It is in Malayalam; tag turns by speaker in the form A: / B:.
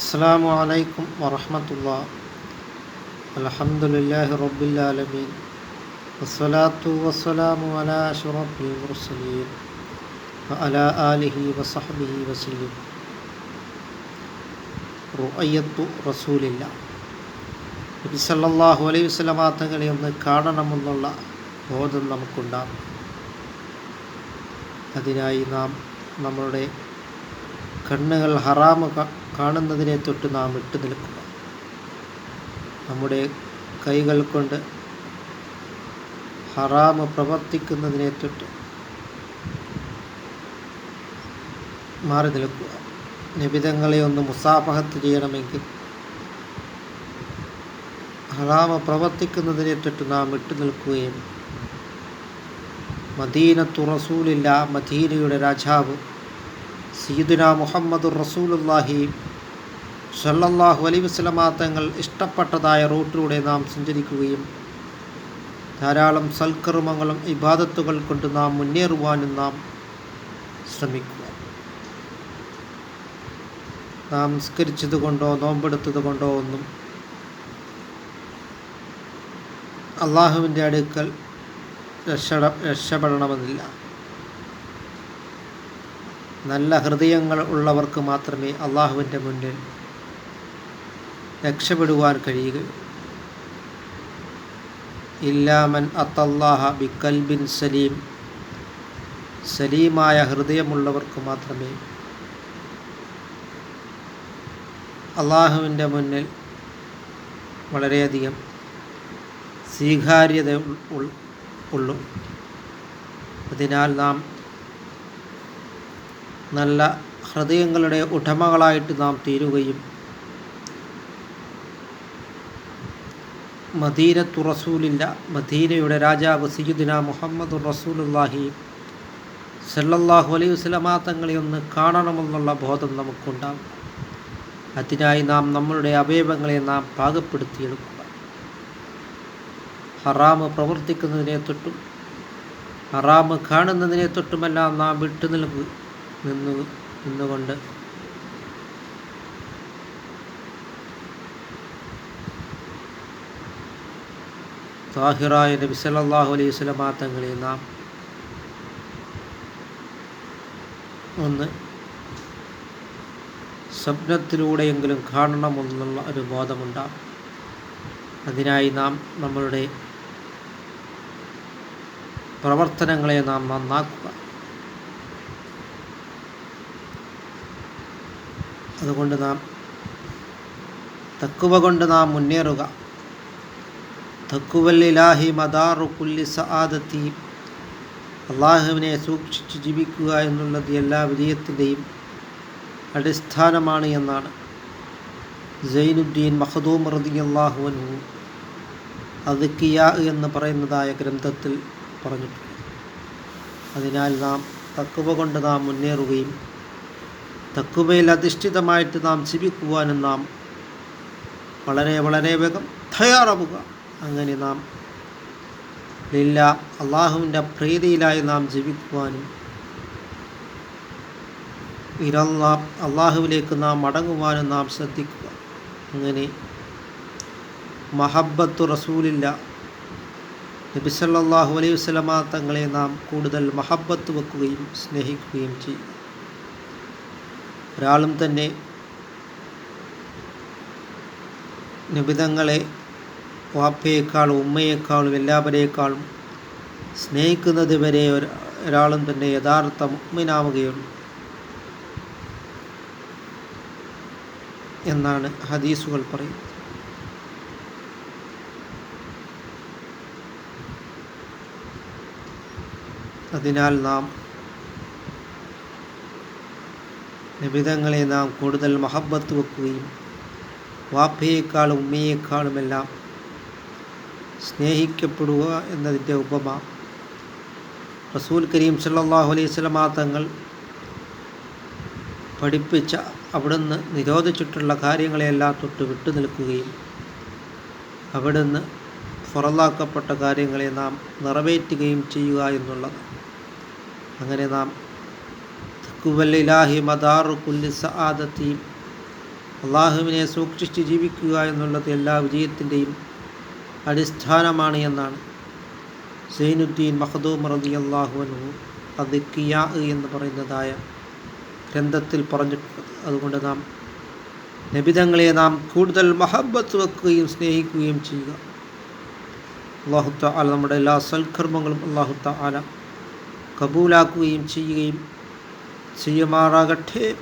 A: അസ്സാം വലൈക്കും വറഹമത്തുള്ള. അലഹമുല്ലാഹി റബ്ബുലാലമീൻ വസ്സലാത്തു വസ്സലാമു അല അഷറഫുൽ മുർസലീൻ. അല ആലിഹി വസഹബിഹി വസീം റുഅയ്യത്തു റസൂലില്ല. നബി സല്ലല്ലാഹു അലൈഹി വസല്ലമ തങ്ങളെ ഒന്ന് കാണണമെന്നുള്ള ബോധം നമുക്കുണ്ടാകും. അതിനായി നാം നമ്മുടെ കണ്ണുകൾ ഹറാമ കാണുന്നതിനെ തൊട്ട് നാം ഇട്ടു നിൽക്കുക നമ്മുടെ കൈകൾ കൊണ്ട് ഹറാമ് പ്രവർത്തിക്കുന്നതിനെ തൊട്ട് മാറി നിൽക്കുക. നിബിതങ്ങളെ ഒന്ന് മുസാഫഹത്ത് ചെയ്യണമെങ്കിൽ ഹറാമ പ്രവർത്തിക്കുന്നതിനെ തൊട്ട് നാം ഇട്ടു നിൽക്കുകയും മദീനത്തു റസൂലില്ല മദീനയുടെ രാജാവ് സീദുന മുഹമ്മദ് റസൂലുല്ലാഹി സല്ലല്ലാഹു അലൈ വസല്ലമ തങ്ങൾ ഇഷ്ടപ്പെട്ടതായ റൂട്ടിലൂടെ നാം സഞ്ചരിക്കുകയും ധാരാളം സൽക്കർമ്മങ്ങളും ഇബാദത്തുകൾ കൊണ്ട് നാം മുന്നേറുവാനും നാം ശ്രമിക്കുക. നാം നിസ്കരിച്ചത് കൊണ്ടോ നോമ്പെടുത്തത് കൊണ്ടോ ഒന്നും അള്ളാഹുവിന്റെ അടുക്കൽ രക്ഷ രക്ഷപ്പെടണമെന്നില്ല. നല്ല ഹൃദയങ്ങൾ ഉള്ളവർക്ക് മാത്രമേ അള്ളാഹുവിന്റെ മുന്നിൽ രക്ഷപ്പെടുവാൻ കഴിയുകയുള്ളൂ ഇല്ലാമൻ അത്തല്ലാഹ ബിക്കൽബിൻ സലീം. സലീമായ ഹൃദയമുള്ളവർക്ക് മാത്രമേ അള്ളാഹുവിന്റെ മുന്നിൽ വളരെയധികം സ്വീകാര്യത ഉള്ളൂ. അതിനാൽ നാം നല്ല ഹൃദയങ്ങളുടെ ഉടമകളായിട്ട് നാം തീരുകയും മദീനത്തു റസൂലില്ല മദീനയുടെ രാജാവ് സയ്യിദുന മുഹമ്മദ് റസൂലുല്ലാഹി സല്ലല്ലാഹു അലൈഹി വസല്ലമ തങ്ങളെ ഒന്ന് കാണണമെന്നുള്ള ബോധം നമുക്കുണ്ടാകും. അതിനായി നാം നമ്മളുടെ അവയവങ്ങളെ നാം പാകപ്പെടുത്തിയെടുക്കുക. ഹറാമ് പ്രവർത്തിക്കുന്നതിനെ തൊട്ടും ഹറാമ് കാണുന്നതിനെ തൊട്ടുമെല്ലാം നാം വിട്ടു നിന്നു നിന്ന് നിന്നുകൊണ്ട് താഹിറായ നബി സല്ലല്ലാഹു അലൈഹി വസല്ലമ തങ്ങളെ നാം ഒന്ന് സ്വപ്നത്തിലൂടെയെങ്കിലും കാണണമെന്നുള്ള ഒരു ബോധമുണ്ടാകും അതിനായി നാം നമ്മളുടെ പ്രവർത്തനങ്ങളെ നാം നന്നാക്കുക. അതുകൊണ്ട് നാം തക്കുവ കൊണ്ട് നാം മുന്നേറുക. തക്കുവല്ലിലാഹി മദാറു കുല്ലി സആദത്തി. അള്ളാഹുവിനെ സൂക്ഷിച്ച് ജീവിക്കുക എന്നുള്ളത് എല്ലാ വിജയത്തിന്റെയും അടിസ്ഥാനമാണ് എന്നാണ്. സൈനുദ്ദീൻ മഹദൂം റളിയല്ലാഹു അൻഹു അദ്ക്കിയ എന്ന് പറയുന്നതായ ഗ്രന്ഥത്തിൽ പറഞ്ഞിട്ടുണ്ട്. അതിനാൽ നാം തക്കുവ കൊണ്ട് നാം മുന്നേറുകയും തക്കുവയിൽ അധിഷ്ഠിതമായിട്ട് നാം ജീവിക്കുവാനും നാം വളരെ വളരെ വേഗം തയ്യാറാവുക. അങ്ങനെ നാം ലില്ല അള്ളാഹുവിന്റെ പ്രീതിയിലായി നാം ജീവിക്കുവാനും ഇരല്ല അള്ളാഹുവിലേക്ക് നാം മടങ്ങുവാനും നാം ശ്രദ്ധിക്കുക. അങ്ങനെ മഹബത്തു റസൂലില്ല നബിസല്ലാഹു അലൈഹി വസല്ലമ തങ്ങളെ നാം കൂടുതൽ മഹബത്ത് വെക്കുകയും സ്നേഹിക്കുകയും ചെയ്യും. ഒരാളും തന്നെ നിബിതങ്ങളെ വാപ്പയേക്കാളും ഉമ്മയേക്കാളും എല്ലാവരേക്കാളും സ്നേഹിക്കുന്നത് വരെ ഒരാളും തന്നെ യഥാർത്ഥ മുഗ്മിനാവുകയുള്ളൂ എന്നാണ് ഹദീസുകൾ പറയുന്നത്. അതിനാൽ നാം നിബിതങ്ങളെ നാം കൂടുതൽ മഹബത്ത് വെക്കുകയും വാപ്പയേക്കാളും ഉമ്മയേക്കാളുമെല്ലാം സ്നേഹിക്കപ്പെടുക എന്നതിന്റെ ഉപമ. റസൂൽ കരീം സല്ലാഹു അലൈഹി വസല്ലമ തങ്ങൾ പഠിപ്പിച്ച അവിടുന്ന് നിരോധിച്ചിട്ടുള്ള കാര്യങ്ങളെല്ലാം തൊട്ട് വിട്ടു നിൽക്കുകയും അവിടുന്ന് പുറത്താക്കപ്പെട്ട കാര്യങ്ങളെ നാം നിറവേറ്റുകയും ചെയ്യുക എന്നുള്ളത്. അങ്ങനെ നാം തക്കുവല്ലിലാഹി മദാറു കുല്ലി സആദത്തി അള്ളാഹുവിനെ സൂക്ഷിച്ച് ജീവിക്കുക എന്നുള്ളത് എല്ലാ വിജയത്തിന്റെയും അടിസ്ഥാനമാണ് എന്നാണ്. സൈനുദ്ദീൻ മഹദൂം റതി അള്ളാഹുവനു അത് കിയാ എന്ന് പറയുന്നതായ ഗ്രന്ഥത്തിൽ പറഞ്ഞിട്ടുള്ളത് അതുകൊണ്ട് നാം നബിതങ്ങളെ നാം കൂടുതൽ മഹബത്ത് വെക്കുകയും സ്നേഹിക്കുകയും ചെയ്യുക. അള്ളാഹുത്ത ആല നമ്മുടെ എല്ലാ സൽക്കർമ്മങ്ങളും അള്ളാഹുത്ത ആല കബൂലാക്കുകയും ചെയ്യുകയും ചെയ്യുമാറാകട്ടെ.